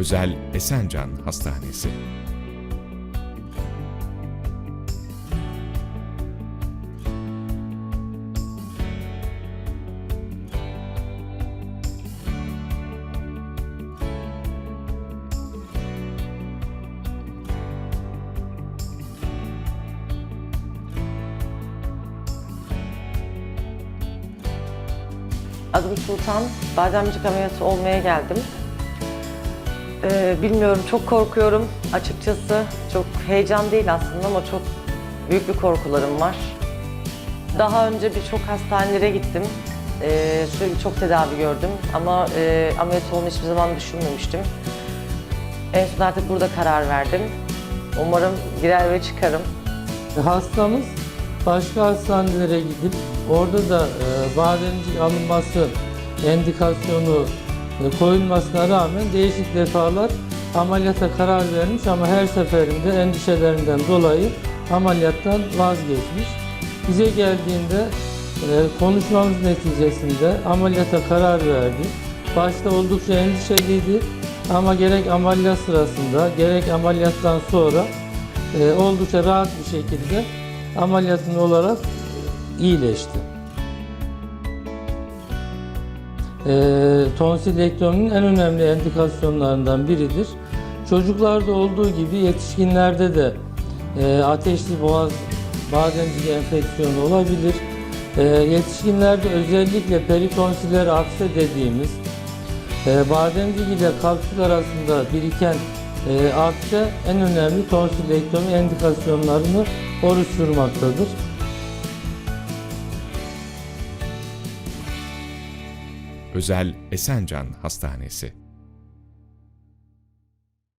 Özel Esencan Hastanesi Adım Sultan. Bademcik ameliyatı olmaya geldim. Ee, bilmiyorum, çok korkuyorum açıkçası. Çok heyecan değil aslında ama çok büyük bir korkularım var. Daha önce birçok hastanelere gittim. Ee, sürekli çok tedavi gördüm ama e, ameliyat olmayı hiçbir zaman düşünmemiştim. En son artık burada karar verdim. Umarım girer ve çıkarım. Hastamız başka hastanelere gidip orada da e, bademcik alınması endikasyonu e, koyulmasına rağmen değişik defalar ameliyata karar vermiş ama her seferinde endişelerinden dolayı ameliyattan vazgeçmiş. Bize geldiğinde e, konuşmamız neticesinde ameliyata karar verdi. Başta oldukça endişeliydi ama gerek ameliyat sırasında gerek ameliyattan sonra e, oldukça rahat bir şekilde ameliyatın olarak iyileşti. E, tonsilektominin en önemli endikasyonlarından biridir. Çocuklarda olduğu gibi yetişkinlerde de e, ateşli boğaz bademcik enfeksiyonu olabilir. E, yetişkinlerde özellikle peritonsiller akse dediğimiz e, bademcik ile kapsül arasında biriken e, akse en önemli tonsilektomi endikasyonlarını oluşturmaktadır. Özel Esencan Hastanesi